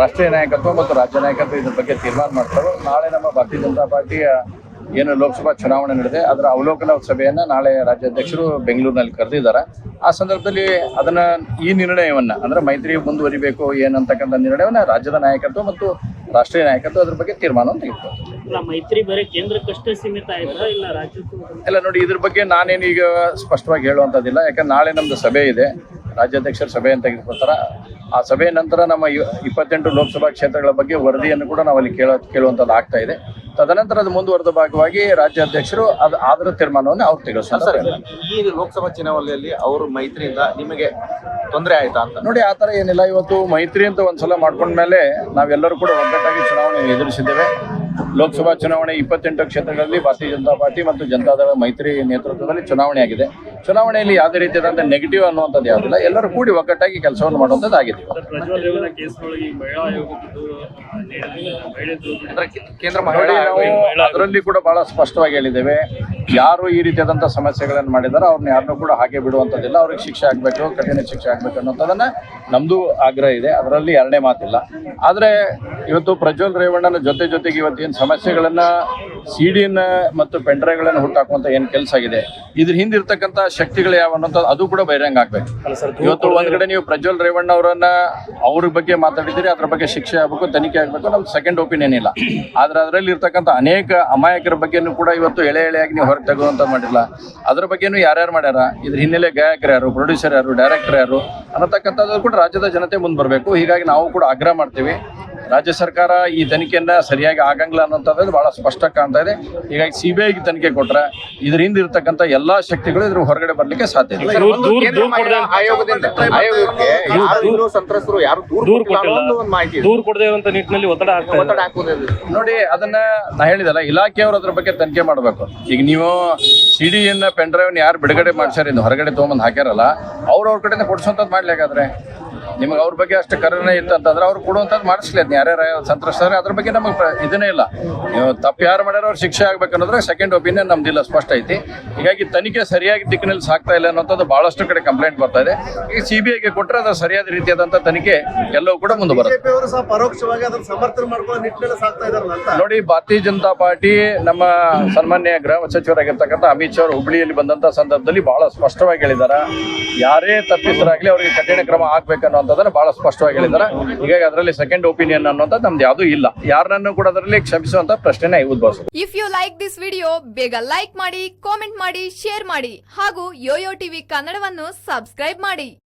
ರಾಷ್ಟ್ರೀಯ ನಾಯಕತ್ವ ಮತ್ತು ರಾಜ್ಯ ನಾಯಕತ್ವ ಇದ್ರ ಬಗ್ಗೆ ತೀರ್ಮಾನ ಮಾಡ್ತಾರೆ. ನಾಳೆ ನಮ್ಮ ಭಾರತೀಯ ಜನತಾ ಪಾರ್ಟಿಯ ಏನು ಲೋಕಸಭಾ ಚುನಾವಣೆ ನಡೆದಿದೆ ಅದರ ಅವಲೋಕನ ಸಭೆಯನ್ನ ನಾಳೆ ರಾಜ್ಯಾಧ್ಯಕ್ಷರು ಬೆಂಗಳೂರಿನಲ್ಲಿ ಕರೆದಿದ್ದಾರೆ. ಆ ಸಂದರ್ಭದಲ್ಲಿ ಅದನ್ನ ಈ ನಿರ್ಣಯವನ್ನ ಅಂದ್ರೆ ಮೈತ್ರಿ ಮುಂದುವರಿಬೇಕು ಏನಂತಕ್ಕಂಥ ನಿರ್ಣಯವನ್ನ ರಾಜ್ಯದ ನಾಯಕತ್ವ ಮತ್ತು ರಾಷ್ಟ್ರೀಯ ನಾಯಕತ್ವ ಅದ್ರ ಬಗ್ಗೆ ತೀರ್ಮಾನವನ್ನು ತೆಗೆದುಕೊಳ್ತಾರೆ ಮೈತ್ರಿ ಬರೀ ಕೇಂದ್ರಕ್ಕಷ್ಟೇ ಸೀಮಿತ ಇಲ್ಲ ನೋಡಿ ಇದ್ರ ಬಗ್ಗೆ ನಾನೇನು ಈಗ ಸ್ಪಷ್ಟವಾಗಿ ಹೇಳುವಂಥದ್ದಿಲ್ಲ. ಯಾಕಂದ್ರೆ ನಾಳೆ ನಮ್ದು ಸಭೆ ಇದೆ. ರಾಜ್ಯಾಧ್ಯಕ್ಷರ ಸಭೆಯನ್ನು ತೆಗೆದುಕೊಳ್ತಾರ. ಆ ಸಭೆಯ ನಂತರ ನಮ್ಮ ಇಪ್ಪತ್ತೆಂಟು ಲೋಕಸಭಾ ಕ್ಷೇತ್ರಗಳ ಬಗ್ಗೆ ವರದಿಯನ್ನು ಕೂಡ ನಾವು ಅಲ್ಲಿ ಕೇಳೋ ಕೇಳುವಂಥದ್ದು ಆಗ್ತಾ ಇದೆ. ತದನಂತರ ಅದು ಮುಂದುವರೆದ ಭಾಗವಾಗಿ ರಾಜ್ಯಾಧ್ಯಕ್ಷರು ಅದು ಆದರ ತೀರ್ಮಾನವನ್ನು ಅವ್ರು ತೆಗೆದುಕೊಳ್ತಾರೆ ಈ ಲೋಕಸಭಾ ಚುನಾವಣೆಯಲ್ಲಿ ಅವರು ಮೈತ್ರಿಯಿಂದ ನಿಮಗೆ ತೊಂದರೆ ಆಯ್ತಾ ಅಂತ? ನೋಡಿ ಆ ಥರ ಏನಿಲ್ಲ. ಇವತ್ತು ಮೈತ್ರಿ ಅಂತ ಒಂದ್ಸಲ ಮಾಡ್ಕೊಂಡ್ಮೇಲೆ ನಾವೆಲ್ಲರೂ ಕೂಡ ಒಗ್ಗಟ್ಟಾಗಿ ಚುನಾವಣೆ ಎದುರಿಸಿದ್ದೇವೆ. ಲೋಕಸಭಾ ಚುನಾವಣೆ ಇಪ್ಪತ್ತೆಂಟು ಕ್ಷೇತ್ರಗಳಲ್ಲಿ ಭಾರತೀಯ ಜನತಾ ಪಾರ್ಟಿ ಮತ್ತು ಜನತಾದಳ ಮೈತ್ರಿ ನೇತೃತ್ವದಲ್ಲಿ ಚುನಾವಣೆ ಆಗಿದೆ ಚುನಾವಣೆಯಲ್ಲಿ ಯಾವುದೇ ರೀತಿಯಾದಂಥ ನೆಗೆಟಿವ್ ಅನ್ನುವಂಥದ್ದು ಯಾವುದಿಲ್ಲ. ಎಲ್ಲರೂ ಕೂಡಿ ಒಗ್ಗಟ್ಟಾಗಿ ಕೆಲಸವನ್ನು ಮಾಡುವಂಥದ್ದು ಆಗಿದೆ ಕೇಂದ್ರ ಅದರಲ್ಲಿ ಕೂಡ ಬಹಳ ಸ್ಪಷ್ಟವಾಗಿ ಹೇಳಿದ್ದೇವೆ. ಯಾರು ಈ ರೀತಿಯಾದಂಥ ಸಮಸ್ಯೆಗಳನ್ನು ಮಾಡಿದಾರೆ ಅವ್ರನ್ನ ಯಾರನ್ನೂ ಕೂಡ ಹಾಗೆ ಬಿಡುವಂಥದ್ದಿಲ್ಲ. ಅವ್ರಿಗೆ ಶಿಕ್ಷೆ ಆಗಬೇಕು ಕಠಿಣ ಶಿಕ್ಷೆ ಆಗಬೇಕು ಅನ್ನೋದನ್ನ ನಮ್ಮದು ಆಗ್ರಹ ಇದೆ. ಅದರಲ್ಲಿ ಎರಡನೇ ಮಾತಿಲ್ಲ. ಆದರೆ ಇವತ್ತು ಪ್ರಜ್ವಲ್ ರೇವಣ್ಣನ ಜೊತೆ ಜೊತೆಗೆ ಇವತ್ತೇನು ಸಮಸ್ಯೆಗಳನ್ನ ಸಿಡಿನ ಮತ್ತು ಪೆಂಡ್ರೈವ್ಗಳನ್ನು ಹುಟ್ಟಾಕುವಂಥ ಏನು ಕೆಲಸ ಆಗಿದೆ ಇದ್ರ ಹಿಂದಿರ್ತಕ್ಕಂಥ ಶಕ್ತಿಗಳು ಯಾವ ಅನ್ನೋಂಥದ್ದು ಅದು ಕೂಡ ಬಹಿರಂಗ ಆಗ್ಬೇಕು. ಇವತ್ತು ಒಂದ್ ಕಡೆ ನೀವು ಪ್ರಜ್ವಲ್ ರೇವಣ್ಣ ಅವರನ್ನ ಅವ್ರ ಬಗ್ಗೆ ಮಾತಾಡಿದ್ದೀರಿ ಅದ್ರ ಬಗ್ಗೆ ಶಿಕ್ಷೆ ಆಗಬೇಕು ತನಿಖೆ ಆಗಬೇಕು ನಮ್ದು ಸೆಕೆಂಡ್ ಒಪಿನಿಯನ್ ಇಲ್ಲ. ಆದ್ರೆ ಅದರಲ್ಲಿ ಇರ್ತಕ್ಕಂಥ ಅನೇಕ ಅಮಾಯಕರ ಬಗ್ಗೆನೂ ಕೂಡ ಇವತ್ತು ಎಳೆ ಎಳೆಯಾಗಿ ನೀವು ಹೊರಗೆ ತೆಗುವಂತ ಮಾಡಿಲ್ಲ. ಅದ್ರ ಬಗ್ಗೆನೂ ಯಾರ್ಯಾರು ಮಾಡ್ಯಾರ? ಇದ್ರ ಹಿನ್ನೆಲೆ ಗಾಯಕರು ಯಾರು ಪ್ರೊಡ್ಯೂಸರ್ ಯಾರು ಡೈರೆಕ್ಟರ್ ಯಾರು ಅನ್ನತಕ್ಕಂಥದ್ದು ಕೂಡ ರಾಜ್ಯದ ಜನತೆ ಮುಂದೆ ಬರಬೇಕು. ಹೀಗಾಗಿ ನಾವು ಕೂಡ ಆಗ್ರಹ ಮಾಡ್ತೀವಿ. ರಾಜ್ಯ ಸರ್ಕಾರ ಈ ತನಿಖೆಯನ್ನ ಸರಿಯಾಗಿ ಆಗಂಗಿಲ್ಲ ಅನ್ನೋಂಥದ್ದು ಬಹಳ ಸ್ಪಷ್ಟ ಕಾಣ್ತಾ ಇದೆ. ಹೀಗಾಗಿ ಸಿ ಬಿ ಐಗೆ ತನಿಖೆ ಕೊಟ್ರೆ ಇದ್ರ ಹಿಂದೆ ಇರ್ತಕ್ಕಂಥ ಎಲ್ಲಾ ಶಕ್ತಿಗಳು ಇದ್ರ ಹೊರಗಡೆ ಬರ್ಲಿಕ್ಕೆ ಸಾಧ್ಯ ಇಲ್ಲ. ಸಂತ್ರಸ್ತರು ಯಾರು ದೂರು ಕೊಡದೇ ಇರುವಂತ ನಿಟ್ಟಿನಲ್ಲಿ ಒತ್ತಡ ನೋಡಿ ಅದನ್ನ ನಾ ಹೇಳಿದಲ್ಲ ಇಲಾಖೆಯವರು ಅದ್ರ ಬಗ್ಗೆ ತನಿಖೆ ಮಾಡಬೇಕು. ಈಗ ನೀವು ಸಿಡಿಯನ್ನ ಪೆನ್ ಡ್ರೈವ್ ಯಾರು ಬಿಡುಗಡೆ ಮಾಡ್ಸ್ಯಾರ ಇನ್ನು ಹೊರಗಡೆ ತೊಗೊಂಬಂದು ಹಾಕ್ಯಾರಲ್ಲ ಅವ್ರ ಅವ್ರ ಕಡೆಯಿಂದ ಕೊಡ್ಸೋಂಥದ್ದು ಮಾಡ್ಲಿಕ್ಕಾದ್ರೆ? ನಿಮಗೆ ಅವ್ರ ಬಗ್ಗೆ ಅಷ್ಟು ಕರುಣೆ ಇತ್ತು ಅಂತಂದ್ರೆ ಅವ್ರು ಕೊಡುವಂಥದ್ದು ಮಾಡಿಸ್ಲಿ ಅದನ್ನ ಯಾರ್ಯಾರು ಸಂತ್ರಸ್ತಾರೆ ಅದ್ರ ಬಗ್ಗೆ ನಮಗೆ ಇದನ್ನೇ ಇಲ್ಲ. ನೀವು ತಪ್ಪು ಯಾರು ಮಾಡ್ಯಾರ ಅವ್ರು ಶಿಕ್ಷೆ ಆಗ್ಬೇಕನ್ನೋದ್ರೆ ಸೆಕೆಂಡ್ ಒಪಿನಿಯನ್ ನಮ್ದಿಲ್ಲ ಸ್ಪಷ್ಟ ಐತಿ. ಹೀಗಾಗಿ ತನಿಖೆ ಸರಿಯಾಗಿ ದಿಕ್ಕಿನಲ್ಲಿ ಸಾಕ್ತಾ ಇಲ್ಲ ಅನ್ನೋಂಥದ್ದು ಬಹಳಷ್ಟು ಕಡೆ ಕಂಪ್ಲೇಂಟ್ ಬರ್ತಾ ಇದೆ. ಈಗ ಸಿ ಬಿ ಐಗೆ ಕೊಟ್ಟರೆ ಅದು ಸರಿಯಾದ ರೀತಿಯಾದಂಥ ತನಿಖೆ ಎಲ್ಲವೂ ಕೂಡ ಮುಂದೆ ಬರುತ್ತೆ. ಬಿಜೆಪಿ ಸಹ ಪರೋಕ್ಷವಾಗಿ ಅದನ್ನ ಸಮರ್ಥನೆ ಮಾಡ್ಕೊಳ್ಳೋ ನಿಟ್ಟಿನಲ್ಲಿ ಸಾಕ್ತಾ ಇದಾರಲ್ಲ ಅಂತ. ನೋಡಿ ಭಾರತೀಯ ಜನತಾ ಪಾರ್ಟಿ ನಮ್ಮ ಸನ್ಮಾನ್ಯ ಗೃಹ ಸಚಿವರಾಗಿರ್ತಕ್ಕಂಥ ಅಮಿತ್ ಶಾ ಅವರು ಹುಬ್ಳಿಯಲ್ಲಿ ಬಂದಂತ ಸಂದರ್ಭದಲ್ಲಿ ಬಹಳ ಸ್ಪಷ್ಟವಾಗಿ ಹೇಳಿದ್ದಾರೆ. ಯಾರೇ ತಪ್ಪಿಸರಾಗ್ಲಿ ಅವರಿಗೆ ಕಠಿಣ ಕ್ರಮ ಆಗ್ಬೇಕನ್ನುವಂಥದ್ದನ್ನ ಬಹಳ ಸ್ಪಷ್ಟವಾಗಿ ಹೇಳಿದ್ದಾರೆ ಹೀಗಾಗಿ ಅದರಲ್ಲಿ ಸೆಕೆಂಡ್ ಒಪಿನಿಯನ್ ಅನ್ನುವಂಥದ್ದು ನಮ್ದು ಯಾವುದೂ ಇಲ್ಲ. ಯಾರನ್ನು ಕೂಡ ಅದರಲ್ಲಿ ಕ್ಷಮಿಸುವಂತ ಪ್ರಶ್ನೆನೇ ಉದ್ಭವಿಸುತ್ತೆ. If you like this video ಬೇಗ ಲೈಕ್ ಮಾಡಿ ಕಾಮೆಂಟ್ ಮಾಡಿ ಶೇರ್ ಮಾಡಿ ಹಾಗೂ ಯೋಯೋ ಟಿವಿ ಕನ್ನಡವನ್ನು ಸಬ್ಸ್ಕ್ರೈಬ್ ಮಾಡಿ.